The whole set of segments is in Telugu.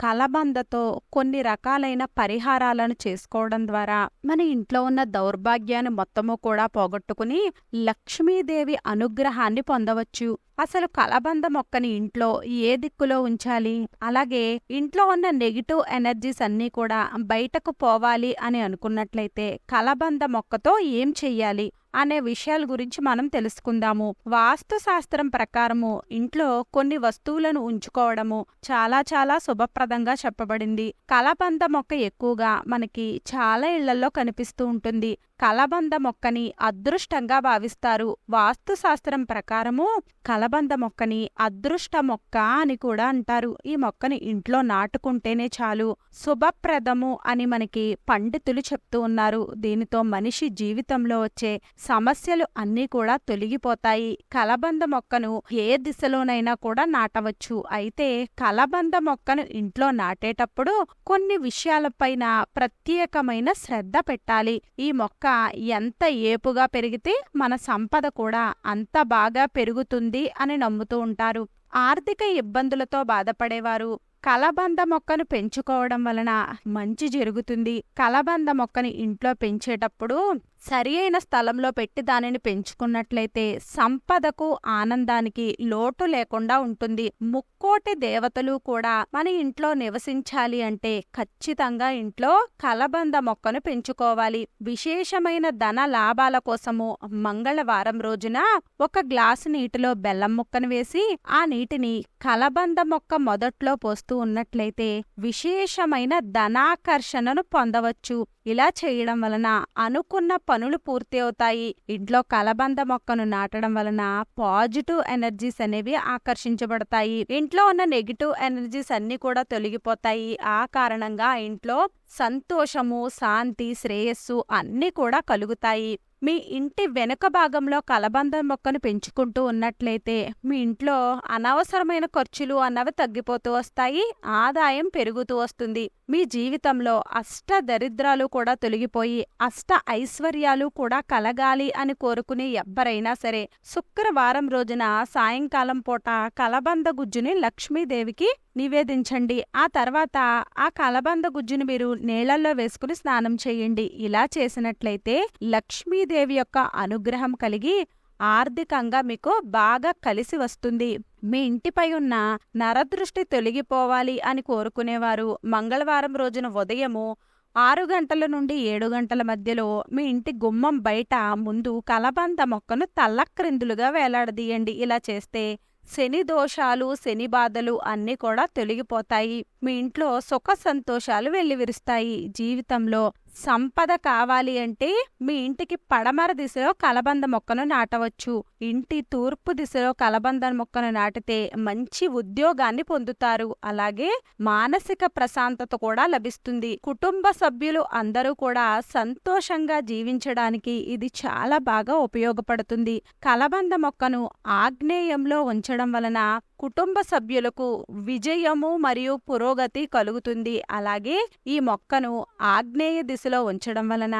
కలబందతో కొన్ని రకాలైన పరిహారాలను చేసుకోవడం ద్వారా మన ఇంట్లో ఉన్న దౌర్భాగ్యాన్ని మొత్తము కూడా పోగొట్టుకుని లక్ష్మీదేవి అనుగ్రహాన్ని పొందవచ్చు. అసలు కలబంద మొక్కని ఇంట్లో ఏ దిక్కులో ఉంచాలి? అలాగే ఇంట్లో ఉన్న నెగిటివ్ ఎనర్జీస్ అన్నీ కూడా బయటకు పోవాలి అని అనుకున్నట్లయితే కలబంద మొక్కతో ఏం చెయ్యాలి అనే విషయాల గురించి మనం తెలుసుకుందాము. వాస్తు శాస్త్రం ప్రకారము ఇంట్లో కొన్ని వస్తువులను ఉంచుకోవడము చాలా చాలా ప్రసాదంగా చెప్పబడింది. కలబంద మొక్క ఎక్కువగా మనకి చాలా ఇళ్ళలో కనిపిస్తూ ఉంటుంది. కలబంద మొక్కని అదృష్టంగా భావిస్తారు. వాస్తుశాస్త్రం ప్రకారము కలబంద మొక్కని అదృష్ట మొక్క అని కూడా అంటారు. ఈ మొక్కని ఇంట్లో నాటుకుంటేనే చాలు. శుభప్రదము అని మనకి పండితులు చెప్తూ ఉన్నారు. దీనితో మనిషి జీవితంలో వచ్చే సమస్యలు అన్నీ కూడా తొలగిపోతాయి. కలబంద మొక్కను ఏ దిశలోనైనా కూడా నాటవచ్చు. అయితే కలబంద మొక్కను ఇంట్లో నాటేటప్పుడు కొన్ని విషయాలపైన ప్రత్యేకమైన శ్రద్ధ పెట్టాలి. ఈ మొక్క ఎంత ఏపుగా పెరిగితే మన సంపద కూడా అంత బాగా పెరుగుతుంది అని నమ్ముతూ ఉంటారు. ఆర్థిక ఇబ్బందులతో బాధపడేవారు. కలబంద మొక్కను పెంచుకోవడం వలన మంచి జరుగుతుంది. కలబంద మొక్కని ఇంట్లో పెంచేటప్పుడు సరి అయిన స్థలంలో పెట్టి దానిని పెంచుకున్నట్లయితే సంపదకు ఆనందానికి లోటు లేకుండా ఉంటుంది. ముక్కోటి దేవతలు కూడా మన ఇంట్లో నివసించాలి అంటే ఖచ్చితంగా ఇంట్లో కలబంద మొక్కను పెంచుకోవాలి. విశేషమైన ధన లాభాల కోసము మంగళవారం రోజున ఒక గ్లాసు నీటిలో బెల్లం ముక్కను వేసి ఆ నీటిని కలబంద మొక్క మొదట్లో పోస్తూ ఉన్నట్లయితే విశేషమైన ధనాకర్షణను పొందవచ్చు. ఇలా చేయడం వలన అనుకున్న పనులు పూర్తి అవుతాయి ఇంట్లో కలబంద మొక్కను నాటడం వలన పాజిటివ్ ఎనర్జీస్ అనేవి ఆకర్షించబడతాయి. ఇంట్లో ఉన్న నెగిటివ్ ఎనర్జీస్ అన్ని కూడా తొలగిపోతాయి. ఆ కారణంగా ఇంట్లో సంతోషము శాంతి శ్రేయస్సు అన్నీ కూడా కలుగుతాయి. మీ ఇంటి వెనుక భాగంలో కలబంద మొక్కను పెంచుకుంటూ ఉన్నట్లయితే మీ ఇంట్లో అనవసరమైన ఖర్చులు అన్నవి తగ్గిపోతూ వస్తాయి ఆదాయం పెరుగుతూ వస్తుంది. మీ జీవితంలో అష్ట దరిద్రాలు కూడా తొలగిపోయి అష్ట ఐశ్వర్యాలు కూడా కలగాలి అని కోరుకునే ఎవ్వరైనా సరే శుక్రవారం రోజున సాయంకాలం పూట కలబంద గుజ్జుని లక్ష్మీదేవికి నివేదించండి. ఆ తర్వాత ఆ కలబంద గుజ్జును మీరు నీళ్ళలో వేసుకుని స్నానం చేయండి. ఇలా చేసినట్లయితే లక్ష్మీ లక్ష్మీదేవి యొక్క అనుగ్రహం కలిగి ఆర్థికంగా మీకు బాగా కలిసి వస్తుంది. మీ ఇంటిపై ఉన్న నరదృష్టి తొలగిపోవాలి అని కోరుకునేవారు. మంగళవారం రోజున ఉదయము ఆరు గంటల నుండి ఏడు గంటల మధ్యలో మీ ఇంటి గుమ్మం బయట ముందు కలబంద మొక్కను తల్లక్రిందులుగా వేలాడదీయండి. ఇలా చేస్తే శని దోషాలు శని బాధలు అన్నీ కూడా తొలగిపోతాయి. మీ ఇంట్లో సుఖ సంతోషాలు వెల్లివిరుస్తాయి. జీవితంలో సంపద కావాలి అంటే మీ ఇంటికి పడమర దిశలో కలబంద మొక్కను నాటవచ్చు. ఇంటి తూర్పు దిశలో కలబంద మొక్కను నాటితే మంచి ఉద్యోగాన్ని పొందుతారు. అలాగే మానసిక ప్రశాంతత కూడా లభిస్తుంది. కుటుంబ సభ్యులు అందరూ కూడా సంతోషంగా జీవించడానికి ఇది చాలా బాగా ఉపయోగపడుతుంది. కలబంద మొక్కను ఆగ్నేయంలో ఉంచడం వలన కుటుంబ సభ్యులకు విజయము మరియు పురోగతి కలుగుతుంది. అలాగే ఈ మొక్కను ఆగ్నేయ దిశలో ఉంచడం వలన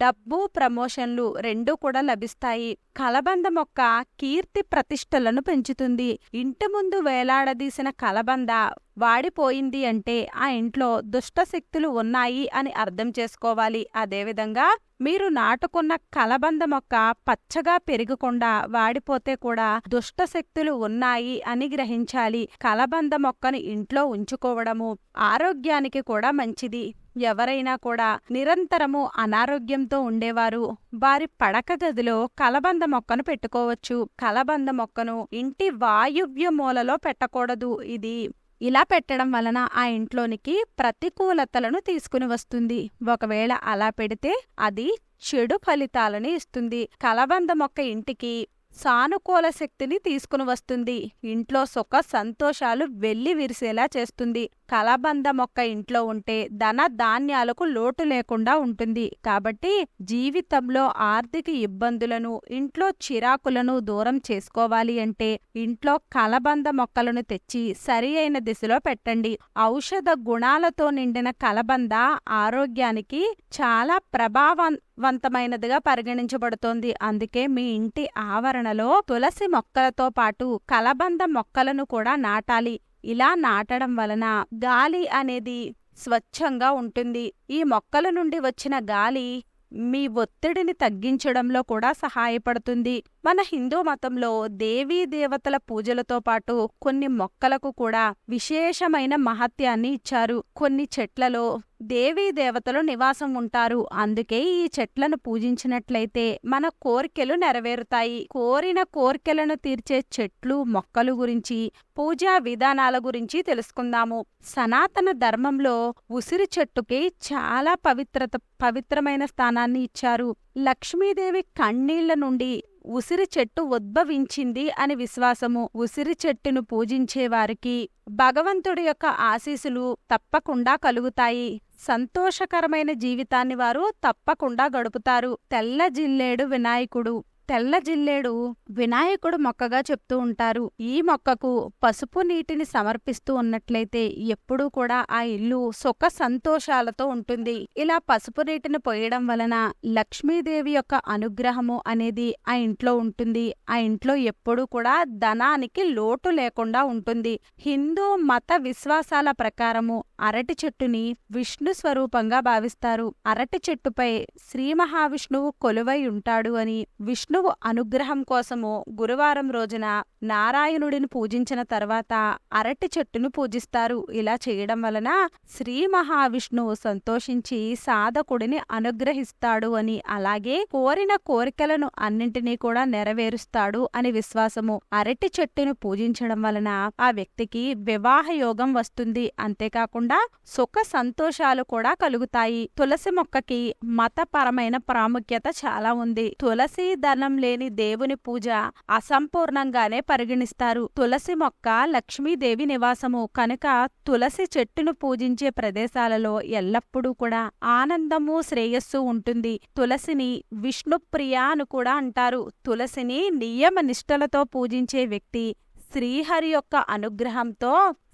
డబ్బు ప్రమోషన్లు రెండూ కూడా లభిస్తాయి. కలబంద మొక్క కీర్తి ప్రతిష్టలను పెంచుతుంది. ఇంటి ముందు వేలాడదీసిన కలబంద వాడిపోయింది అంటే ఆ ఇంట్లో దుష్టశక్తులు ఉన్నాయి అని అర్థం చేసుకోవాలి. అదేవిధంగా మీరు నాటుకున్న కలబంద మొక్క పచ్చగా పెరగకుండా వాడిపోతే కూడా దుష్టశక్తులు ఉన్నాయి అని గ్రహించాలి. కలబంద మొక్కను ఇంట్లో ఉంచుకోవడము ఆరోగ్యానికి కూడా మంచిది. ఎవరైనా కూడా నిరంతరము అనారోగ్యంతో ఉండేవారు. వారి పడక గదిలో కలబంద మొక్కను పెట్టుకోవచ్చు. కలబంద మొక్కను ఇంటి వాయువ్య మూలలో పెట్టకూడదు. ఇది ఇలా పెట్టడం వలన ఆ ఇంట్లోనికి ప్రతికూలతలను తీసుకుని వస్తుంది. ఒకవేళ అలా పెడితే అది చెడు ఫలితాలను ఇస్తుంది. కలబంద మొక్క ఇంటికి సానుకూల శక్తిని తీసుకుని వస్తుంది. ఇంట్లో సుఖ సంతోషాలు వెళ్ళి విరిసేలా చేస్తుంది. కలబంద మొక్క ఇంట్లో ఉంటే ధన ధాన్యాలకు లోటు లేకుండా ఉంటుంది. కాబట్టి జీవితంలో ఆర్థిక ఇబ్బందులను ఇంట్లో చిరాకులను దూరం చేసుకోవాలి అంటే ఇంట్లో కలబంద మొక్కలను తెచ్చి సరి అయిన దిశలో పెట్టండి. ఔషధ గుణాలతో నిండిన కలబంద ఆరోగ్యానికి చాలా ప్రభావవంతమైనదిగా పరిగణించబడుతోంది. అందుకే మీ ఇంటి ఆవరణలో తులసి మొక్కలతో పాటు కలబంద మొక్కలను కూడా నాటాలి. ఇలా నాటడం వలన గాలి అనేది స్వచ్ఛంగా ఉంటుంది. ఈ మొక్కల నుండి వచ్చిన గాలి మీ ఒత్తిడిని తగ్గించడంలో కూడా సహాయపడుతుంది. మన హిందూ మతంలో దేవీ దేవతల పూజలతో పాటు కొన్ని మొక్కలకు కూడా విశేషమైన మహత్యాన్ని ఇచ్చారు. కొన్ని చెట్లలో దేవీ దేవతలు నివాసం ఉంటారు. అందుకే ఈ చెట్లను పూజించినట్లయితే మన కోరికలు నెరవేరుతాయి. కోరిన కోరికలను తీర్చే చెట్లు మొక్కలు గురించి పూజా విధానాల గురించి తెలుసుకుందాము. సనాతన ధర్మంలో ఉసిరి చెట్టుకి చాలా పవిత్రత పవిత్రమైన స్థానాన్ని ఇచ్చారు. లక్ష్మీదేవి కన్నీళ్ళ నుండి ఉసిరి చెట్టు ఉద్భవించింది అని విశ్వాసము. ఉసిరి చెట్టును పూజించే వారికి భగవంతుడి యొక్క ఆశీసులు తప్పకుండా కలుగుతాయి. సంతోషకరమైన జీవితాన్ని వారు తప్పకుండా గడుపుతారు. తెల్ల జిల్లేడు వినాయకుడు. తెల్ల జిల్లేడు వినాయకుడు మొక్కగా చెప్తూ ఉంటారు. ఈ మొక్కకు పసుపు నీటిని సమర్పిస్తూ ఉన్నట్లయితే ఎప్పుడూ కూడా ఆ ఇల్లు సుఖ సంతోషాలతో ఉంటుంది. ఇలా పసుపు నీటిని పోయడం వలన లక్ష్మీదేవి యొక్క అనుగ్రహము అనేది ఆ ఇంట్లో ఉంటుంది. ఆ ఇంట్లో ఎప్పుడూ కూడా ధనానికి లోటు లేకుండా ఉంటుంది. హిందూ మత విశ్వాసాల ప్రకారము అరటి చెట్టుని విష్ణు స్వరూపంగా భావిస్తారు. అరటి చెట్టుపై శ్రీ మహావిష్ణువు కొలువై ఉంటాడు అని విష్ణు నువ్వు అనుగ్రహం కోసము గురువారం రోజున నారాయణుడిని పూజించిన తర్వాత అరటి చెట్టును పూజిస్తారు. ఇలా చేయడం వలన శ్రీ మహావిష్ణువు సంతోషించి సాధకుడిని అనుగ్రహిస్తాడు అని అలాగే కోరిన కోరికలను అన్నింటినీ కూడా నెరవేరుస్తాడు అని విశ్వాసము. అరటి చెట్టును పూజించడం వలన ఆ వ్యక్తికి వివాహ యోగం వస్తుంది. అంతేకాకుండా సుఖ సంతోషాలు కూడా కలుగుతాయి. తులసి మొక్కకి మతపరమైన ప్రాముఖ్యత చాలా ఉంది. తులసి కారణం లేని దేవుని పూజ అసంపూర్ణంగానే పరిగణిస్తారు. తులసి మొక్క లక్ష్మీదేవి నివాసము. కనుక తులసి చెట్టును పూజించే ప్రదేశాలలో ఎల్లప్పుడూ కూడా ఆనందము శ్రేయస్సు ఉంటుంది. తులసిని విష్ణుప్రియ అని కూడా అంటారు. తులసిని నియమ నిష్టలతో పూజించే వ్యక్తి శ్రీహరి యొక్క అనుగ్రహంతో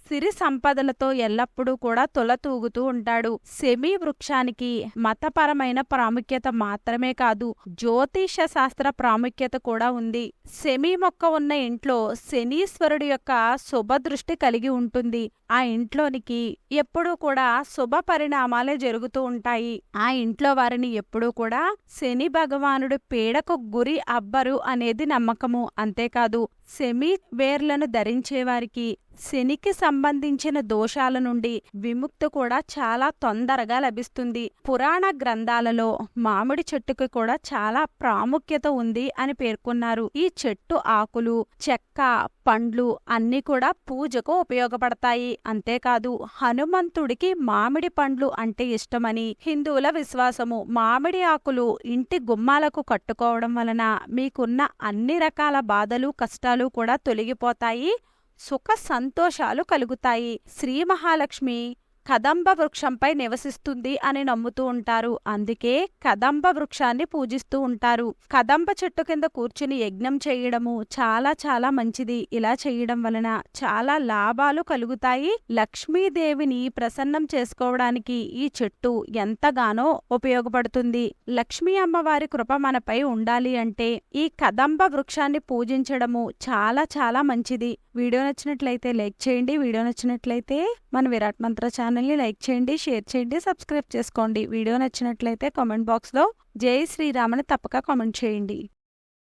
సిరి సంపదలతో ఎల్లప్పుడూ కూడా తొలతూగుతూ ఉంటాడు. సెమీ వృక్షానికి మతపరమైన ప్రాముఖ్యత మాత్రమే కాదు జ్యోతిష శాస్త్ర ప్రాముఖ్యత కూడా ఉంది. సెమీ మొక్క ఉన్న ఇంట్లో శనీశ్వరుడి యొక్క శుభదృష్టి కలిగి ఉంటుంది. ఆ ఇంట్లోనికి ఎప్పుడూ కూడా శుభ పరిణామాలే జరుగుతూ ఉంటాయి. ఆ ఇంట్లో వారిని ఎప్పుడూ కూడా శని భగవానుడు పీడకు గురి అబ్బరు అనేది నమ్మకము. అంతేకాదు సెమీ వేర్లను ధరించేవారికి శనికి సంబంధించిన దోషాల నుండి విముక్తి కూడా చాలా తొందరగా లభిస్తుంది. పురాణ గ్రంథాలలో మామిడి చెట్టుకు కూడా చాలా ప్రాముఖ్యత ఉంది అని పేర్కొన్నారు. ఈ చెట్టు ఆకులు చెక్క పండ్లు అన్నీ కూడా పూజకు ఉపయోగపడతాయి. అంతేకాదు హనుమంతుడికి మామిడి పండ్లు అంటే ఇష్టమని హిందువుల విశ్వాసము. మామిడి ఆకులు ఇంటి గుమ్మాలకు కట్టుకోవడం వలన మీకున్న అన్ని రకాల బాధలు కష్టాలు కూడా తొలగిపోతాయి. సుఖ సంతోషాలు కలుగుతాయి. శ్రీ మహాలక్ష్మి. కదంబ వృక్షంపై నివసిస్తుంది అని నమ్ముతూ ఉంటారు. అందుకే కదంబ వృక్షాన్ని పూజిస్తూ ఉంటారు. కదంబ చెట్టు కింద కూర్చుని యజ్ఞం చేయడము చాలా చాలా మంచిది. ఇలా చేయడం వలన చాలా లాభాలు కలుగుతాయి. లక్ష్మీదేవిని ప్రసన్నం చేసుకోవడానికి ఈ చెట్టు ఎంతగానో ఉపయోగపడుతుంది. లక్ష్మీ అమ్మవారి కృప మనపై ఉండాలి అంటే ఈ కదంబ వృక్షాన్ని పూజించడము చాలా చాలా మంచిది. వీడియో నచ్చినట్లయితే లైక్ చేయండి. వీడియో నచ్చినట్లయితే మన విరాట్ మంత్ర ఛానల్ని లైక్ చేయండి షేర్ చేయండి సబ్స్క్రైబ్ చేసుకోండి. వీడియో నచ్చినట్లయితే కామెంట్ బాక్స్లో జై శ్రీరామని తప్పక కామెంట్ చేయండి.